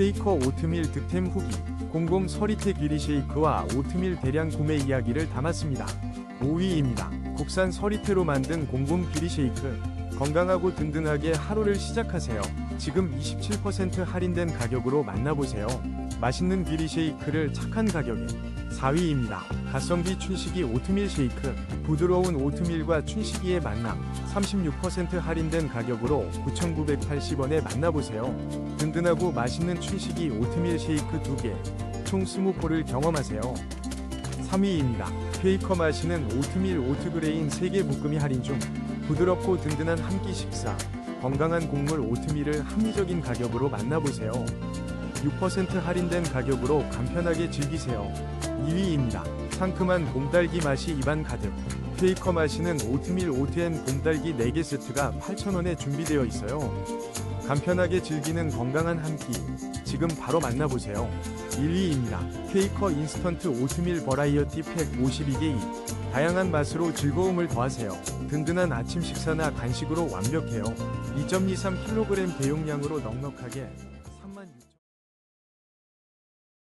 퀘이커 오트밀 득템 후기 00 서리태 귀리 쉐이크와 오트밀 대량 구매 이야기를 담았습니다. 5위입니다. 국산 서리태로 만든 00 귀리 쉐이크 건강하고 든든하게 하루를 시작하세요. 지금 27% 할인된 가격으로 만나보세요. 맛있는 귀리 쉐이크를 착한 가격에 4위입니다. 가성비 춘식이 오트밀 쉐이크 부드러운 오트밀과 춘식이의 만남 36% 할인된 가격으로 9,980원에 만나보세요. 든든하고 맛있는 춘식이 오트밀 쉐이크 2개 총 20포를 경험하세요. 3위입니다. 퀘이커 마시는 오트밀 오트그레인 3개 묶음이 할인 중 부드럽고 든든한 한 끼 식사 건강한 곡물 오트밀을 합리적인 가격으로 만나보세요. 6% 할인된 가격으로 간편하게 즐기세요. 2위입니다. 상큼한 곰딸기 맛이 입안 가득. 퀘이커 마시는 오트밀 오트앤 곰딸기 4개 세트가 8,000원에 준비되어 있어요. 간편하게 즐기는 건강한 한 끼. 지금 바로 만나보세요. 1위입니다. 퀘이커 인스턴트 오트밀 버라이어티 팩 52개 2. 다양한 맛으로 즐거움을 더하세요. 든든한 아침 식사나 간식으로 완벽해요. 2.23kg 대용량으로 넉넉하게